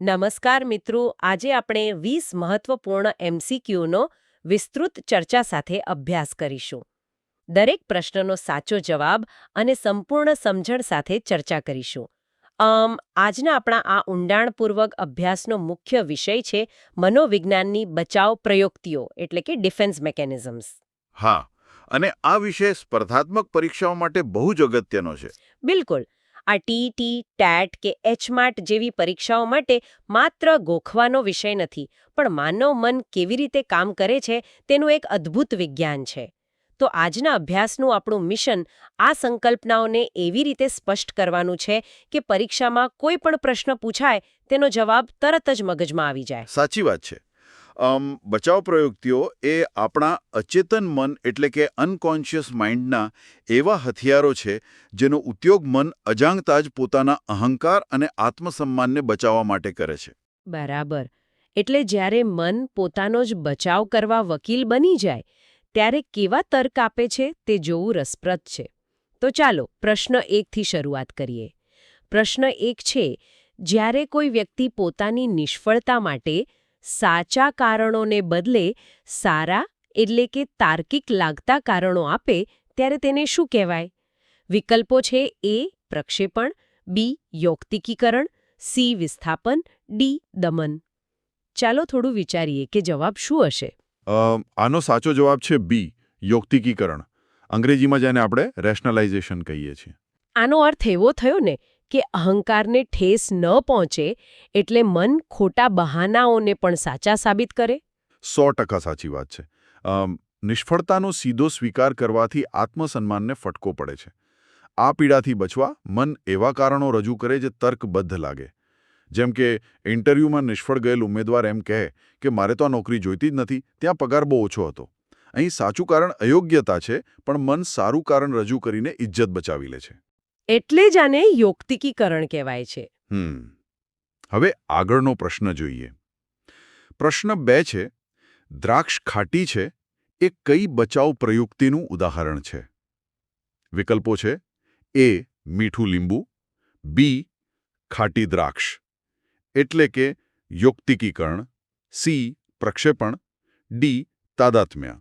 નમસ્કાર મિત્રો આજે આપણે વીસ મહત્વપૂર્ણ એમસીક્યુનો વિસ્તૃત ચર્ચા સાથે અભ્યાસ કરીશું. દરેક પ્રશ્નનો સાચો જવાબ અને સંપૂર્ણ સમજણ સાથે ચર્ચા કરીશું. અમ આજના આપણા આ ઊંડાણપૂર્વક અભ્યાસનો મુખ્ય વિષય છે મનોવિજ્ઞાનની બચાવ પ્રયુક્તિઓ એટલે કે ડિફેન્સ મેકેનિઝમ્સ. હા અને આ વિષય સ્પર્ધાત્મક પરીક્ષાઓ માટે બહુ જ અગત્યનો છે. બિલકુલ. આ ટીટી ટેટ કે એચમાટ જેવી પરીક્ષાઓ માટે માત્ર ગોખવાનો વિષય નથી, પણ માનવ મન કેવી રીતે કામ કરે છે તેનું એક અદ્ભુત વિજ્ઞાન છે. તો આજના અભ્યાસનું આપણું મિશન આ સંકલ્પનાઓને એવી રીતે સ્પષ્ટ કરવાનું છે કે પરીક્ષામાં કોઈ પણ પ્રશ્ન પૂછાય, તેનો જવાબ તરત જ મગજમાં આવી જાય. સાચી વાત છે. બચાવ પ્રયુક્તિઓ એ આપણા અચેતન મન એટલે કે અનકોન્શિયસ માઇન્ડના એવા હથિયારો છે જેનો ઉપયોગ મન અજાણતા જ પોતાના અહંકાર અને આત્મસન્માનને બચાવવા માટે કરે છે. બરાબર. એટલે જ્યારે મન પોતાનો જ બચાવ કરવા વકીલ બની જાય, ત્યારે કેવા તર્ક આપે છે તે જોવું રસપ્રદ છે. તો ચાલો, પ્રશ્ન એકથી શરૂઆત કરીએ. પ્રશ્ન એક છે, જ્યારે કોઈ વ્યક્તિ પોતાની નિષ્ફળતા માટે સાચા કારણોને બદલે સારા એટલે કે તાર્કિક લાગતા કારણો આપે ત્યારે તેને શું કહેવાય? વિકલ્પો છે એ પ્રક્ષેપણ બી યોક્તિકીકરણ સી વિસ્થાપન ડી દમન. ચાલો થોડું વિચારીએ કે જવાબ શું હશે? આનો સાચો જવાબ છે બી યોક્તિકીકરણ. અંગ્રેજીમાં જેને આપણે રેશનલાઇઝેશન કહીએ છીએ. આનો અર્થ એવો થયો ને કે અહંકારને ઠેસ ન પહોંચે એટલે મન ખોટા બહાનાઓને પણ સાચા સાબિત કરે? સો સાચી વાત છે. નિષ્ફળતાનો સીધો સ્વીકાર કરવાથી આત્મસન્માનને ફટકો પડે છે. આ પીડાથી બચવા મન એવા કારણો રજૂ કરે જે તર્કબદ્ધ લાગે. જેમ કે, ઇન્ટરવ્યૂમાં નિષ્ફળ ગયેલ ઉમેદવાર એમ કહે કે, મારે તો આ નોકરી જોઈતી જ નથી, ત્યાં પગાર બહુ ઓછો હતો. અહીં સાચું કારણ અયોગ્યતા છે, પણ મન સારું કારણ રજૂ કરીને ઇજ્જત બચાવી લે છે. એટલે જ આને યોક્તિકીકરણ કહેવાય છે. હમ. હવે આગળનો પ્રશ્ન જોઈએ. પ્રશ્ન બે છે દ્રાક્ષ ખાટી છે એ કઈ બચાવ પ્રયુક્તિનું ઉદાહરણ છે? વિકલ્પો છે એ મીઠું લીંબુ બી ખાટી દ્રાક્ષ એટલે કે યોક્તિકીકરણ સી પ્રક્ષેપણ ડી તાદાત્મ્ય.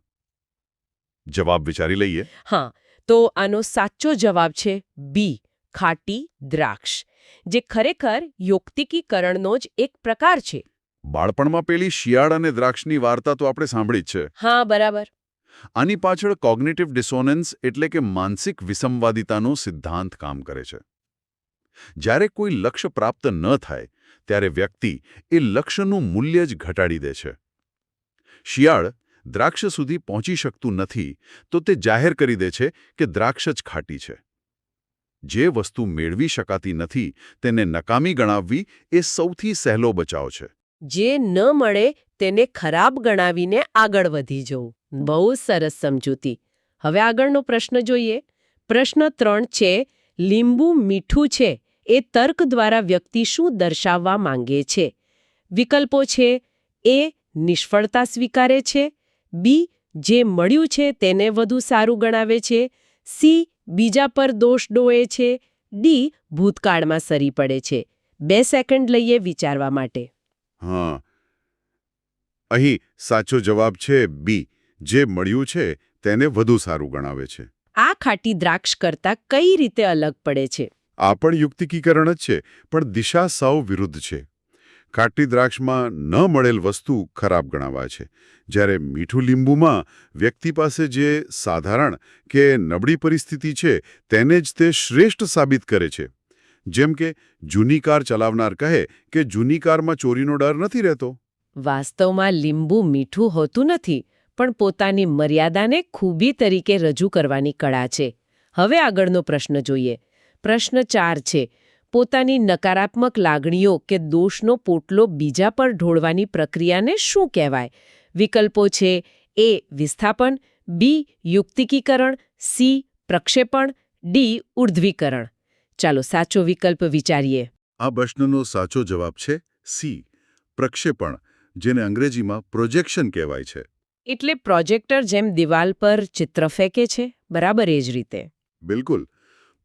જવાબ વિચારી લઈએ. હા તો આનો સાચો જવાબ છે બી ખાટી દ્રાક્ષ જે ખરેખર યોક્તિકીકરણનો જ એક પ્રકાર છે. બાળપણમાં પેલી શિયાળ અને દ્રાક્ષની વાર્તા તો આપણે સાંભળી જ છે. હા બરાબર. આની પાછળ કોગ્નિટિવ ડિસોનન્સ એટલે કે માનસિક વિસંવાદિતાનો સિદ્ધાંત કામ કરે છે. જ્યારે કોઈ લક્ષ્ય પ્રાપ્ત ન થાય ત્યારે વ્યક્તિ એ લક્ષ્યનું મૂલ્ય જ ઘટાડી દે છે. શિયાળ દ્રાક્ષ સુધી પહોંચી શકતું નથી, તો તે જાહેર કરી દે છે કે દ્રાક્ષ જ ખાટી છે. જે વસ્તુ મેળવી શકાતી નથી, તેને નકામી ગણાવવી એ સૌથી સહેલો બચાવ છે. જે ન મળે, તેને ખરાબ ગણાવીને આગળ વધી જવું. બહુ સરસ સમજૂતી. હવે આગળનો પ્રશ્ન જોઈએ. પ્રશ્ન ત્રણ છે, લીંબુ મીઠું છે એ તર્ક દ્વારા વ્યક્તિ શું દર્શાવવા માંગે છે? વિકલ્પો છે, એ નિષ્ફળતા સ્વીકારે છે બી જે મળ્યું છે તેને વધુ સારું ગણાવે છે સી બીજા પર દોષ ડોએ છે ડી ભૂતકાળમાં સરી પડે છે. બે સેકન્ડ લઈએ વિચારવા માટે. હા. અહીં સાચો જવાબ છે બી. જે મળ્યું છે તેને વધુ સારું ગણાવે છે. આ ખાટી દ્રાક્ષ કરતાં કઈ રીતે અલગ પડે છે? આ પણ યુક્તિકીકરણ જ છે પણ દિશા સૌ વિરુદ્ધ છે. ખાટી દ્રાક્ષમાં ન મળેલ વસ્તુ ખરાબ ગણાવાય છે. જ્યારે મીઠું લીંબુમાં વ્યક્તિ પાસે જે સાધારણ કે નબળી પરિસ્થિતિ છે, તેને જ તે શ્રેષ્ઠ સાબિત કરે છે. જેમ કે, જૂની કાર ચલાવનાર કહે કે જૂની કારમાં ચોરીનો ડર નથી રહેતો. વાસ્તવમાં લીંબુ મીઠું હોતું નથી, પણ પોતાની મર્યાદાને ખૂબી તરીકે રજૂ કરવાની કળા છે. હવે આગળનો પ્રશ્ન જોઈએ. પ્રશ્ન ચાર છે પોતાની નકારાત્મક લાગણીઓ કે દોષનો પોટલો બીજા પર ઢોળવાની પ્રક્રિયાને શું કહેવાય? વિકલ્પો છે એ વિસ્થાપન બી યુક્તિકીકરણ સી પ્રક્ષેપણ ડી ઉર્ધ્વીકરણ. ચાલો સાચો વિકલ્પ વિચારીએ. આ પ્રશ્નનો સાચો જવાબ છે સી પ્રક્ષેપણ જેને અંગ્રેજીમાં પ્રોજેક્શન કહેવાય છે. એટલે પ્રોજેક્ટર જેમ દિવાલ પર ચિત્ર ફેંકે છે બરાબર એ જ રીતે. બિલકુલ.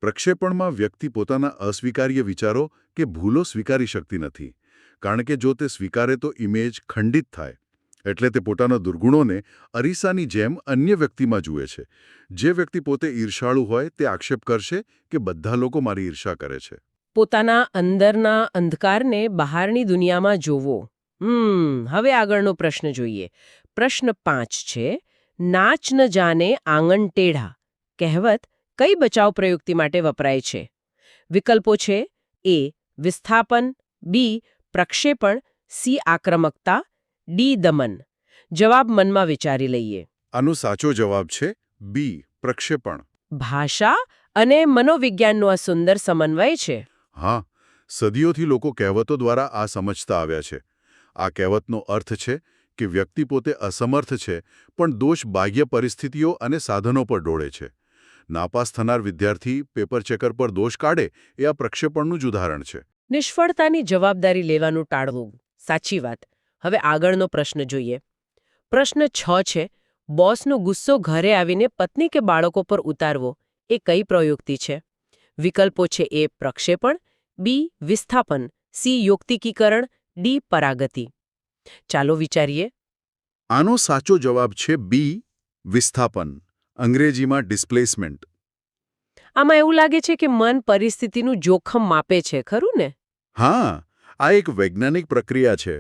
પ્રક્ષેપણમાં વ્યક્તિ પોતાના અસ્વીકાર્ય વિચારો કે ભૂલો સ્વીકારી શકતી નથી. કારણ કે જો તે સ્વીકારે તો ઇમેજ ખંડિત થાય. એટલે તે પોતાના દુર્ગુણોને અરીસાની જેમ અન્ય વ્યક્તિમાં જુએ છે. જે વ્યક્તિ પોતે ઈર્ષાળુ હોય તે આક્ષેપ કરશે કે બધા લોકો મારી ઈર્ષા કરે છે. પોતાના અંદરના અંધકારને બહારની દુનિયામાં જોવો. હમ, હવે આગળનો પ્રશ્ન જોઈએ. પ્રશ્ન પાંચ છે, નાચ ન જાને આંગણ ટેઢા. કહેવત કઈ બચાવ પ્રયુક્તિ માટે વપરાય છે? વિકલ્પો છે એ વિસ્થાપન બી પ્રક્ષેપણ સી આક્રમકતા ડી દમન. જવાબ મનમાં વિચારી લઈએ. આનો સાચો જવાબ છે બી પ્રક્ષેપણ. ભાષા અને મનોવિજ્ઞાનનો આ સુંદર સમન્વય છે. હા સદીઓથી લોકો કહેવતો દ્વારા આ સમજતા આવ્યા છે. આ કહેવતનો અર્થ છે કે વ્યક્તિ પોતે અસમર્થ છે પણ દોષ બાહ્ય પરિસ્થિતિઓ અને સાધનો પર ડોળે છે. નાપાસ થનાર વિદ્યાર્થી પેપર ચેકર પર દોષ કાઢે એ આ પ્રક્ષેપણનું જ ઉદાહરણ છે. નિષ્ફળતાની જવાબદારી લેવાનું ટાળવું. સાચી વાત. હવે આગળનો પ્રશ્ન જોઈએ. પ્રશ્ન છ છે બોસનો ગુસ્સો ઘરે આવીને પત્ની કે બાળકો પર ઉતારવો એ કઈ પ્રયુક્તિ છે? વિકલ્પો છે એ પ્રક્ષેપણ બી વિસ્થાપન સી યોક્તિકીકરણ ડી પરાગતિ. ચાલો વિચારીએ. આનો સાચો જવાબ છે બી વિસ્થાપન. અંગ્રેજીમાં ડિસ્પ્લેસમેન્ટ. આમાં એવું લાગે છે કે મન પરિસ્થિતિનું જોખમ માપે છે ખરું ને? હા આ એક વૈજ્ઞાનિક પ્રક્રિયા છે.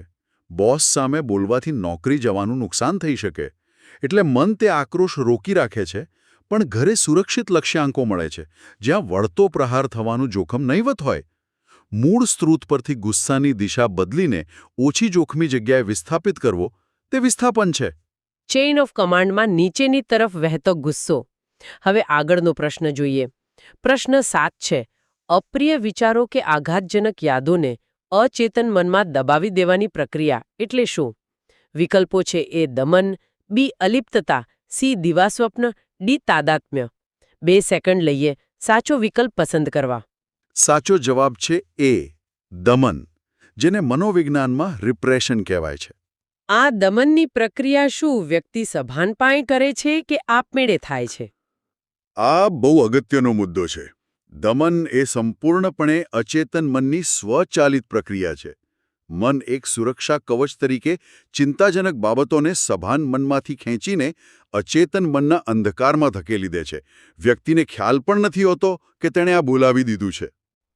બોસ સામે બોલવાથી નોકરી જવાનું નુકસાન થઈ શકે. એટલે મન તે આક્રોશ રોકી રાખે છે પણ ઘરે સુરક્ષિત લક્ષ્યાંકો મળે છે. જ્યાં વળતો પ્રહાર થવાનું જોખમ નહીવત હોય મૂળ સ્ત્રોત પરથી ગુસ્સાની દિશા બદલીને ઓછી જોખમી જગ્યાએ વિસ્થાપિત કરવો તે વિસ્થાપન છે. ચેઇન ઓફ કમાન્ડમાં નીચેની તરફ વહેતો ગુસ્સો. હવે આગળનો પ્રશ્ન જોઈએ. પ્રશ્ન સાત છે. અપ્રિય વિચારો કે આઘાતજનક યાદોને અચેતન મનમાં દબાવી દેવાની પ્રક્રિયા એટલે શું? વિકલ્પો છે એ દમન, બી અલિપ્તતા, સી દિવાસ્વપ્ન, ડી તાદાત્મ્ય. બે સેકન્ડ લઈએ. સાચો વિકલ્પ પસંદ કરવા. સાચો જવાબ છે એ, દમન, જેને મનોવિજ્ઞાનમાં રિપ્રેશન કહેવાય છે. આ દમનની પ્રક્રિયા શું વ્યક્તિ સભાનપાય કરે છે કે આપમેળે થાય છે? આ બહુ અગત્યનો મુદ્દો છે. દમન એ સંપૂર્ણપણે અચેતન મનની સ્વચાલિત પ્રક્રિયા છે. મન એક સુરક્ષા કવચ તરીકે ચિંતાજનક બાબતોને સભાન મનમાંથી ખેંચીને અચેતન મનના અંધકારમાં ધકેલી દે છે. વ્યક્તિને ખ્યાલ પણ નથી હોતો કે તેણે આ બોલાવી દીધું છે.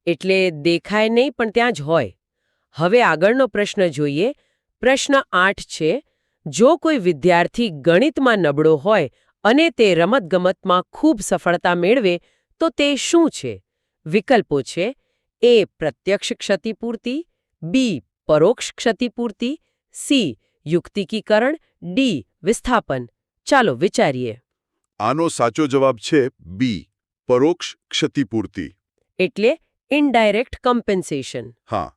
એટલે દેખાય નહીં પણ ત્યાં જ હોય. હવે આગળનો પ્રશ્ન જોઈએ પ્રશ્ન આઠ છે જો કોઈ વિદ્યાર્થી ગણિતમાં નબળો હોય અને તે રમતગમતમાં ખૂબ સફળતા મેળવે તો તે શું છે? વિકલ્પો છે એ પ્રત્યક્ષ ક્ષતિપૂર્તિ બી પરોક્ષ ક્ષતિપૂર્તિ સી યુક્તિકીકરણ ડી વિસ્થાપન. ચાલો વિચારીએ. આનો સાચો જવાબ છે બી પરોક્ષ ક્ષતિપૂર્તિ. એટલે ઇનડાયરેક્ટ કમ્પેન્સેશન. હા.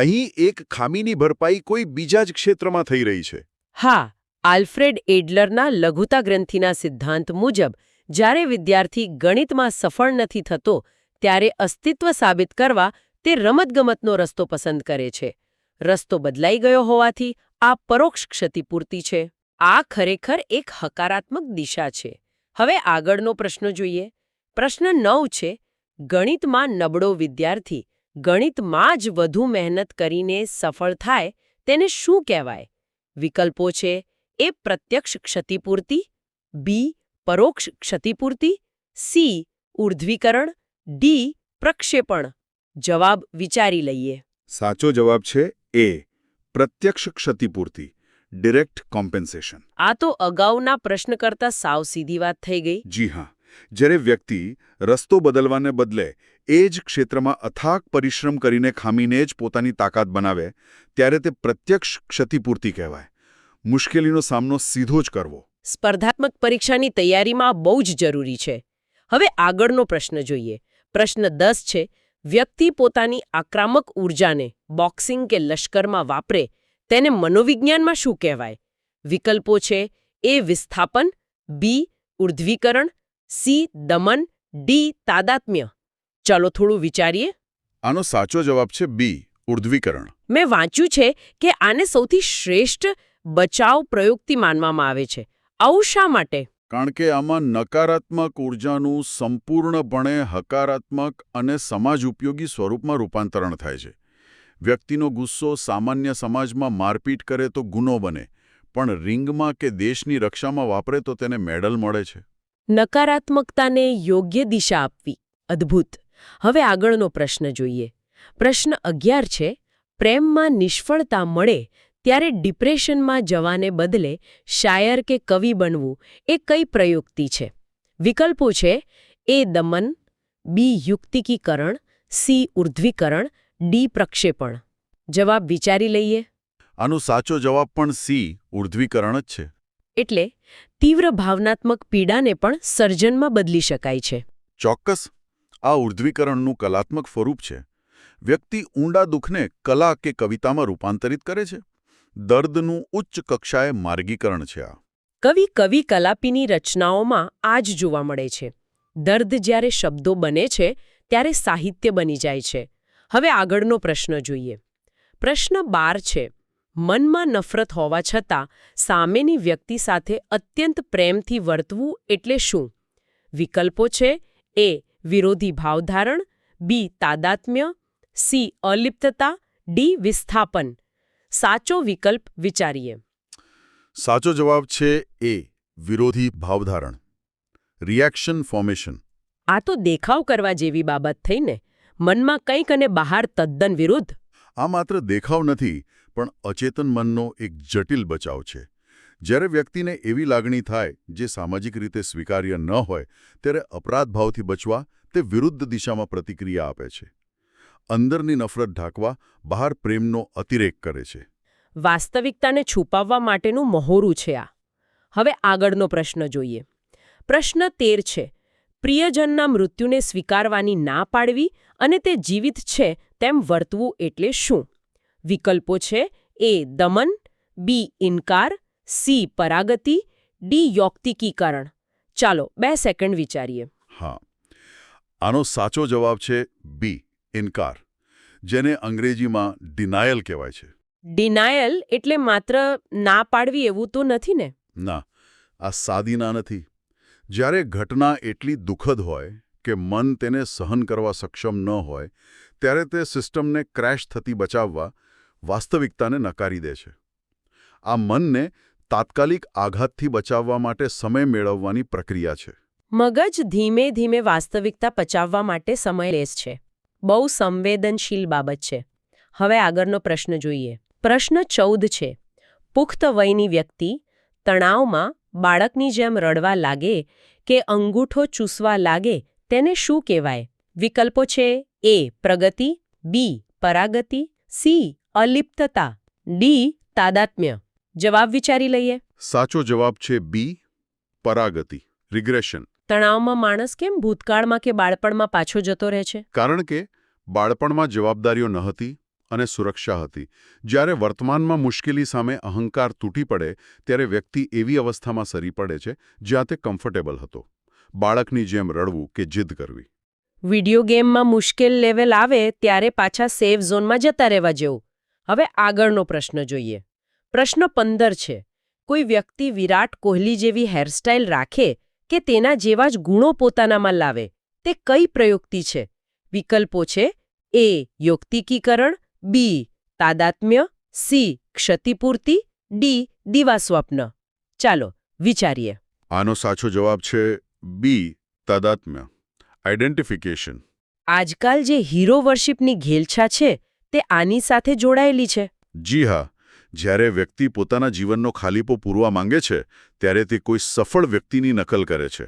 અહીં એક ખામીની ભરપાઈ કોઈ બીજા જ ક્ષેત્રમાં થઈ રહી છે. હા, આલ્ફ્રેડ એડલરના લઘુતા ગ્રંથિના સિદ્ધાંત મુજબ, જ્યારે વિદ્યાર્થી ગણિતમાં સફળ નથી થતો, ત્યારે અસ્તિત્વ સાબિત કરવા તે રમતગમતનો રસ્તો પસંદ કરે છે. રસ્તો બદલાઈ ગયો હોવાથી આ પરોક્ષ ક્ષતિપૂર્તિ છે. આ ખરેખર એક હકારાત્મક દિશા છે. હવે આગળનો પ્રશ્ન જોઈએ. પ્રશ્ન નવ છે, ગણિતમાં નબળો વિદ્યાર્થી ગણિતમાં જ વધુ મહેનત કરીને સફળ થાય તેને શું કહેવાય? વિકલ્પો છે એ પ્રત્યક્ષ ક્ષતિપૂર્તિ બી પરોક્ષ ક્ષતિપૂર્તિ સી ઉર્ધ્વીકરણ ડી પ્રક્ષેપણ. જવાબ વિચારી લઈએ. સાચો જવાબ છે એ પ્રત્યક્ષ ક્ષતિપૂર્તિ ડિરેક્ટ કોમ્પેન્સેશન. આ તો અગાઉના પ્રશ્ન કરતા સાવ સીધી વાત થઈ ગઈ. જી હા જ્યારે વ્યક્તિ રસ્તો બદલવાને બદલે એ જ ક્ષેત્રમાં અથાગ પરિશ્રમ કરીને ખામીને જ પોતાની તાકાત બનાવે, ત્યારે તે પ્રત્યક્ષ ક્ષતિપૂર્તિ કહેવાય. મુશ્કેલીનો સામનો સીધો જ કરવો. સ્પર્ધાત્મક પરીક્ષાની તૈયારીમાં બહુ જ જરૂરી છે. હવે આગળનો પ્રશ્ન જોઈએ. પ્રશ્ન દસ છે, વ્યક્તિ પોતાની આક્રામક ઊર્જાને બોક્સિંગ કે લશ્કરમાં વાપરે, તેને મનોવિજ્ઞાનમાં શું કહેવાય? વિકલ્પો છે, એ વિસ્થાપન, બી, ઉર્ધ્વીકરણ, સી, દમન, ડી, તાદાત્મ્ય. ચાલો થોડું વિચારીએ. આનો સાચો જવાબ છે બી ઉર્ધ્વીકરણ. મેં વાંચ્યું છે કે આને સૌથી શ્રેષ્ઠ બચાવ પ્રયુક્તિ માનવામાં આવે છે. આવું શા માટે? કારણ કે આમાં નકારાત્મક ઉર્જાનું સંપૂર્ણપણે હકારાત્મક અને સમાજ ઉપયોગી સ્વરૂપમાં રૂપાંતરણ થાય છે. વ્યક્તિનો ગુસ્સો સામાન્ય સમાજમાં મારપીટ કરે તો ગુનો બને પણ રિંગમાં કે દેશની રક્ષામાં વાપરે તો તેને મેડલ મળે છે. નકારાત્મકતાને યોગ્ય દિશા આપવી. અદ્ભુત. હવે આગળનો પ્રશ્ન જોઈએ. પ્રશ્ન અગિયાર છે પ્રેમમાં નિષ્ફળતા મળે ત્યારે ડિપ્રેશનમાં જવાને બદલે શાયર કે કવિ બનવું એ કઈ પ્રયુક્તિ છે? વિકલ્પો છે એ દમન બી યુક્તિકીકરણ સી ઉર્ધ્વીકરણ ડી પ્રક્ષેપણ. જવાબ વિચારી લઈએ. આનો સાચો જવાબ પણ સી ઉર્ધ્વીકરણ જ છે. એટલે તીવ્ર ભાવનાત્મક પીડાને પણ સર્જનમાં બદલી શકાય છે. ચોક્કસ. આ ઉર્ધ્વીકરણનું કલાત્મક સ્વરૂપ છે. વ્યક્તિ ઊંડા દુઃખને કલા કે કવિતામાં રૂપાંતરિત કરે છે. દર્દનું ઉચ્ચ કક્ષાએ માર્ગીકરણ છે આ. કવિ કવિ કલાપીની રચનાઓમાં આ જ જોવા મળે છે. દર્દ જ્યારે શબ્દો બને છે, ત્યારે સાહિત્ય બની જાય છે. હવે આગળનો પ્રશ્ન જોઈએ. પ્રશ્ન બાર છે. મનમાં નફરત હોવા છતાં સામેની વ્યક્તિ સાથે અત્યંત પ્રેમથી વર્તવું એટલે શું? વિકલ્પો છે, એ વિરોધી ભાવધારણ બી તાદાત્મ્ય સી અલિપ્તતા ડી વિસ્થાપન. સાચો વિકલ્પ વિચારીએ. સાચો જવાબ છે એ વિરોધી ભાવધારણ. રિએક્શન ફોર્મેશન આ તો દેખાવ કરવા જેવી બાબત થઈને મનમાં કંઈક અને બહાર તદ્દન વિરુદ્ધ. આ માત્ર દેખાવ નથી પણ અચેતન મનનો એક જટિલ બચાવ છે. જ્યારે વ્યક્તિને એવી લાગણી થાય જે સામાજિક રીતે સ્વીકાર્ય ન હોય, ત્યારે અપરાધ ભાવથી બચવા તે વિરુદ્ધ દિશામાં પ્રતિક્રિયા આપે છે. અંદરની નફરત ઢાંકવા બહાર પ્રેમનો અતિરેક કરે છે. વાસ્તવિકતાને છુપાવવા માટેનું મહોરું છે આ. હવે આગળનો પ્રશ્ન જોઈએ. પ્રશ્ન તેર છે, પ્રિયજનના મૃત્યુને સ્વીકારવાની ના પાડવી અને તે જીવિત છે તેમ વર્તવું એટલે શું? વિકલ્પો છે, એ દમન, બી ઇનકાર સી પરાગતિ ડી યોક્તિકીકરણ. ચાલો બે સેકન્ડ વિચારીએ. હા. આનો સાચો જવાબ છે બી ઇનકાર જેને અંગ્રેજીમાં ડિનાયલ કહેવાય છે. ડિનાયલ એટલે માત્ર ના પાડવી એવું તો નથી ને? ના આ સાદી ના નથી. જ્યારે ઘટના એટલી દુઃખદ હોય કે મન તેને સહન કરવા સક્ષમ ન હોય ત્યારે તે સિસ્ટમને ક્રેશ થતી બચાવવા વાસ્તવિકતાને નકારી દે છે. આ મનને તાત્કાલિક આઘાતથી બચાવવા માટે સમય મેળવવાની પ્રક્રિયા છે. મગજ ધીમે ધીમે વાસ્તવિકતા પચાવવા માટે સમય લે છે. બહુ સંવેદનશીલ બાબત છે. હવે આગળનો પ્રશ્ન જોઈએ. પ્રશ્ન ચૌદ છે. પુખ્ત વયની વ્યક્તિ તણાવમાં બાળકની જેમ રડવા લાગે કે અંગૂઠો ચૂસવા લાગે તેને શું કહેવાય? વિકલ્પો છે એ. પ્રગતિ, બી. પરાગતિ, સી. અલિપ્તતા, ડી. તાદાત્મ્ય. જવાબ વિચારી લઈએ. સાચો જવાબ છે બી પરાગતિ રિગ્રેશન તણાવમાં માણસ કેમ ભૂતકાળમાં કે બાળપણમાં પાછો જતો રહે છે? કારણ કે બાળપણમાં જવાબદારીઓ ન હતી અને સુરક્ષા હતી. જ્યારે વર્તમાનમાં મુશ્કેલી સામે અહંકાર તૂટી પડે ત્યારે વ્યક્તિ એવી અવસ્થામાં સરી પડે છે જ્યાં તે કમ્ફર્ટેબલ હતો. બાળકની જેમ રડવું કે જીદ કરવી. વિડિયો ગેમમાં મુશ્કેલ લેવલ આવે ત્યારે પાછા સેફ ઝોનમાં જતા રહેવા જેવું. હવે આગળનો પ્રશ્ન જોઈએ. પ્રશ્ન પંદર છે. કોઈ વ્યક્તિ વિરાટ કોહલી જેવી હેરસ્ટાઇલ રાખે કે તેના જેવા જ ગુણો પોતાનામાં લાવે તે કઈ પ્રયુક્તિ છે? વિકલ્પો છે. એ યોક્તિકીકરણ બી તાદાત્મ્ય સી ક્ષતિપૂર્તિ ડી દિવાસ્વપ્ન. ચાલો વિચારીએ. આનો સાચો જવાબ છે બી તાદાત્મ્ય. આઇડેન્ટિફિકેશન આજકાલ જે હીરો વર્શિપની ઘેલછા છે તે આની સાથે જોડાયેલી છે. જી હા જ્યારે વ્યક્તિ પોતાના જીવનનો ખાલીપો પૂરવા માંગે છે, ત્યારે તે કોઈ સફળ વ્યક્તિની નકલ કરે છે.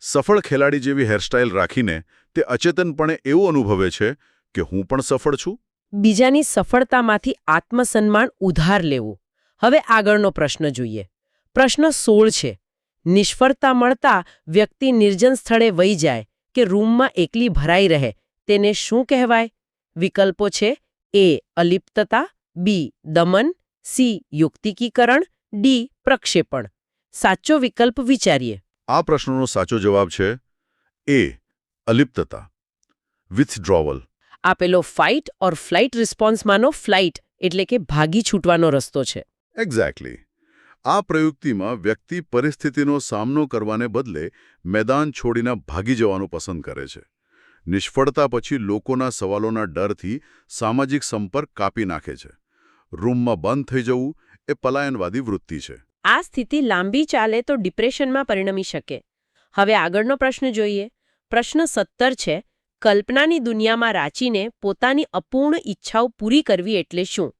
સફળ ખેલાડી જેવી હેરસ્ટાઇલ રાખીને તે અચેતનપણે એવું અનુભવે છે કે હું પણ સફળ છું? બીજાની સફળતામાંથી આત્મસન્માન ઉધાર લેવું. હવે આગળનો પ્રશ્ન જોઈએ. પ્રશ્ન સોળ છે. નિષ્ફળતા મળતા વ્યક્તિ નિર્જન સ્થળે વહી જાય કે રૂમમાં એકલી ભરાઈ રહે, તેને શું કહેવાય? વિકલ્પો છે. એ, અલિપ્તતા. બી, દમન. સી યુક્તિકીકરણ ડી પ્રક્ષેપણ. સાચો વિકલ્પ વિચારીએ. આ પ્રશ્નનો સાચો જવાબ છે એ અલિપ્તતા વિથડ્રોવલ આપેલો ફાઇટ ઓર ફ્લાઇટ રિસ્પોન્સમાંનો ફ્લાઇટ એટલે કે ભાગી છૂટવાનો રસ્તો છે. એક્ઝેક્ટલી આ પ્રયુક્તિમાં વ્યક્તિ પરિસ્થિતિનો સામનો કરવાને બદલે મેદાન છોડીને ભાગી જવાનું પસંદ કરે છે. નિષ્ફળતા પછી લોકોના સવાલોના ડરથી સામાજિક સંપર્ક કાપી નાખે છે. રૂમમાં બંધ થઈ જવું એ પલાયનવાદી વૃત્તિ છે. આ સ્થિતિ લાંબી ચાલે તો ડિપ્રેશનમાં પરિણમી શકે. હવે આગળનો પ્રશ્ન જોઈએ. પ્રશ્ન સત્તર છે કલ્પનાની દુનિયામાં રાચીને પોતાની અપૂર્ણ ઈચ્છાઓ પૂરી કરવી એટલે શું?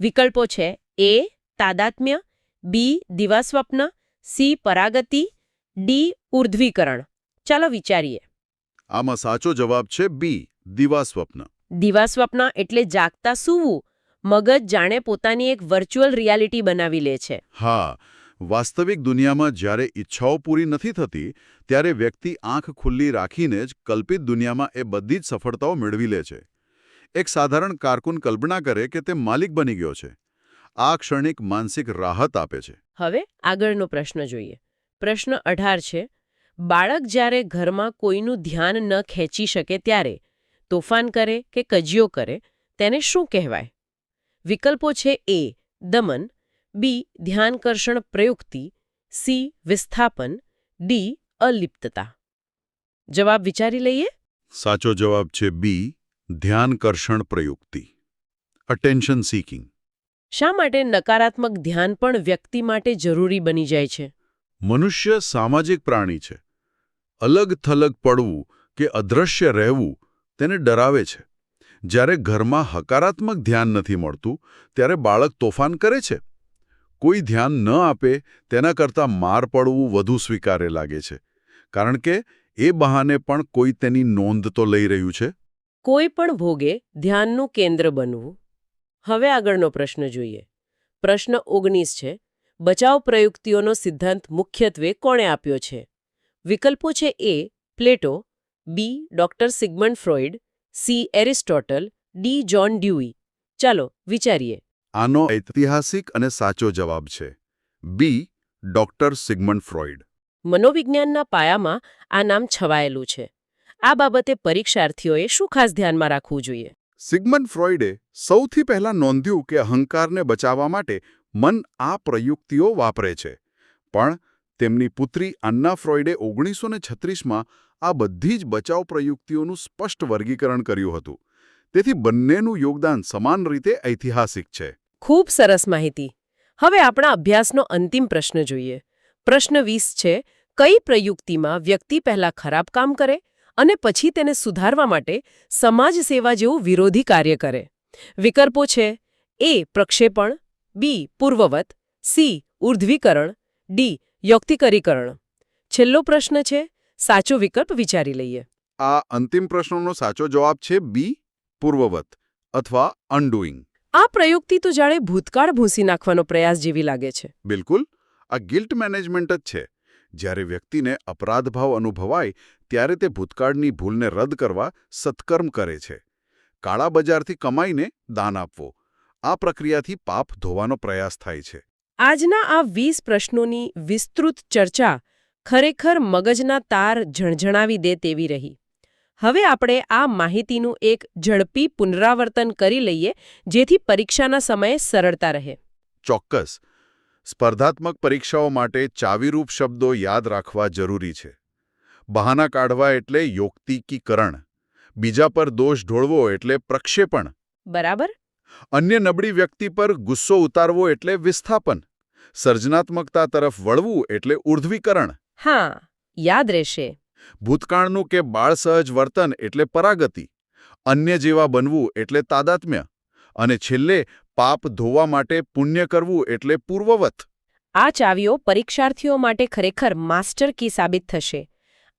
વિકલ્પો છે એ તાદાત્મ્ય બી દિવાસ્વપ્ન સી પરાગતિ ડી ઉર્ધ્વીકરણ. ચાલો વિચારીએ. આમાં સાચો જવાબ છે બી દિવાસ્વપ્ન. દિવાસ્વપ્ન એટલે જાગતા સૂવું મગજ જાણે પોતાની એક વર્ચ્યુઅલ રિયાલિટી બનાવી લે છે. હા વાસ્તવિક દુનિયામાં જ્યારે ઈચ્છાઓ પૂરી નથી થતી ત્યારે વ્યક્તિ આંખ ખુલ્લી રાખીને જ કલ્પિત દુનિયામાં એ બધી જ સફળતાઓ મેળવી લે છે. એક સાધારણ કારકુન કલ્પના કરે કે તે માલિક બની ગયો છે. આ ક્ષણિક માનસિક રાહત આપે છે. હવે આગળનો પ્રશ્ન જોઈએ. પ્રશ્ન અઢાર છે બાળક જ્યારે ઘરમાં કોઈનું ધ્યાન ન ખેંચી શકે ત્યારે તોફાન કરે કે કજિયો કરે તેને શું કહેવાય? વિકલ્પો છે એ દમન બી ધ્યાનકર્ષણ પ્રયુક્તિ સી વિસ્થાપન ડી અલિપ્તતા. જવાબ વિચારી લઈએ? સાચો જવાબ છે બી ધ્યાનકર્ષણ પ્રયુક્તિ. અટેન્શન સીકિંગ શા માટે નકારાત્મક ધ્યાન પણ વ્યક્તિ માટે જરૂરી બની જાય છે? મનુષ્ય સામાજિક પ્રાણી છે. અલગ થલગ પડવું કે અદૃશ્ય રહેવું તેને ડરાવે છે. જ્યારે ઘરમાં હકારાત્મક ધ્યાન નથી મળતું, ત્યારે બાળક તોફાન કરે છે? કોઈ ધ્યાન ન આપે, તેના કરતાં માર પડવું વધુ સ્વીકાર્ય લાગે છે. કારણ કે એ બહાને પણ કોઈ તેની નોંધ તો લઈ રહ્યું છે? કોઈ પણ ભોગે ધ્યાનનું કેન્દ્ર બનવું. હવે આગળનો પ્રશ્ન જોઈએ. પ્રશ્ન ઓગણીસ છે. બચાવ પ્રયુક્તિઓનો સિદ્ધાંત મુખ્યત્વે કોણે આપ્યો છે? વિકલ્પો છે A, Plato, B, doctor Sigmund Freud C. Aristotle D. John Dewey. ચાલો વિચારીએ. આનો ઐતિહાસિક અને સાચો જવાબ છે. બી. Doctor Sigmund Freud. મનોવિજ્ઞાનના પાયામાં આ નામ છવાયેલું છે. આ બાબતે પરીક્ષાર્થીઓએ શું ખાસ ધ્યાનમાં રાખવું જોઈએ? સિગમન્ડ ફ્રોઇડે સૌથી પહેલા નોંધ્યું કે અહંકારને બચાવવા માટે મન આ પ્રયુક્તિઓ વાપરે છે. પણ તેમની પુત્રી અન્ના ફ્રોઇડે ઓગણીસો છત્રીસમાં આ બધી જ બચાવ પ્રયુક્તિઓનું સ્પષ્ટ વર્ગીકરણ કર્યું હતું. તેથી બંનેનું યોગદાન સમાન રીતે ઐતિહાસિક છે. ખૂબ સરસ માહિતી. હવે આપણા અભ્યાસનો અંતિમ પ્રશ્ન જોઈએ. પ્રશ્ન વીસ છે, કઈ પ્રયુક્તિમાં વ્યક્તિ પહેલા ખરાબ કામ કરે અને પછી તેને સુધારવા માટે સમાજ સેવા જેવું વિરોધી કાર્ય કરે? વિકલ્પો છે, એ પ્રક્ષેપણ, બી પૂર્વવત, સી ઉર્ધ્વીકરણ, ડી યોક્તિકરીકરણ. છેલ્લો પ્રશ્ન છે સાચો વિકલ્પ વિચારી લઈએ. આ અંતિમ પ્રશ્નોનો સાચો જવાબ છે બી પૂર્વવત અથવા અનડુઈંગ આ પ્રયોગથી તો જાણે ભૂતકાળ ભૂંસી નાખવાનો પ્રયાસ જેવી લાગે છે. બિલકુલ. આ ગિલ્ટ મેનેજમેન્ટ જ છે. જ્યારે વ્યક્તિને અપરાધભાવ અનુભવાય ત્યારે તે ભૂતકાળની ભૂલને રદ કરવા સત્કર્મ કરે છે. કાળા બજારથી કમાઈને દાન આપવો. આ પ્રક્રિયાથી પાપ ધોવાનો પ્રયાસ થાય છે. આજના આ વીસ પ્રશ્નોની વિસ્તૃત ચર્ચા ખરેખર મગજના તાર ઝણઝણાવી દે તેવી રહી. હવે આપણે આ માહિતીનું એક ઝડપી પુનરાવર્તન કરી લઈએ જેથી પરીક્ષાના સમયે સરળતા રહે. ચોક્કસ. સ્પર્ધાત્મક પરીક્ષાઓ માટે ચાવીરૂપ શબ્દો યાદ રાખવા જરૂરી છે. બહાના કાઢવા એટલે યોક્તિકીકરણ. બીજા પર દોષ ઢોળવો એટલે પ્રક્ષેપણ. બરાબર? અન્ય નબળી વ્યક્તિ પર ગુસ્સો ઉતારવો એટલે વિસ્થાપન. સર્જનાત્મકતા તરફ વળવું એટલે ઉર્ધ્વીકરણ. હા યાદ રહેશે. ભૂતકાળનું કે બાળસહજ વર્તન એટલે પરાગતિ અન્ય જેવા બનવું એટલે તાદાત્મ્ય અને છેલ્લે પાપ ધોવા માટે પુણ્ય કરવું એટલે પૂર્વવત. આ ચાવીઓ પરીક્ષાર્થીઓ માટે ખરેખર માસ્ટર કી સાબિત થશે.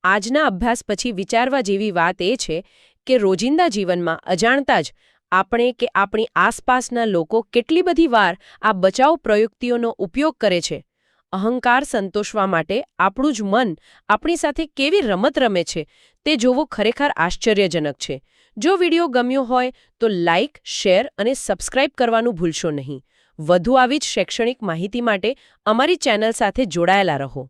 આજના અભ્યાસ પછી વિચારવા જેવી વાત એ છે કે રોજિંદા જીવનમાં અજાણતા જ આપણે કે આપણી આસપાસના લોકો કેટલી બધી વાર આ બચાવ પ્રયુક્તિઓનો ઉપયોગ કરે છે. અહંકાર સંતોષવા માટે આપણું જ મન આપણી સાથે કેવી રમત રમે છે તે જોવો ખરેખર આશ્ચર્યજનક છે. જો વીડિયો ગમ્યો હોય તો લાઇક શેર અને સબસ્ક્રાઇબ કરવાનું ભૂલશો નહીં. વધુ આવી જ શૈક્ષણિક માહિતી માટે અમારી ચેનલ સાથે જોડાયેલા રહો.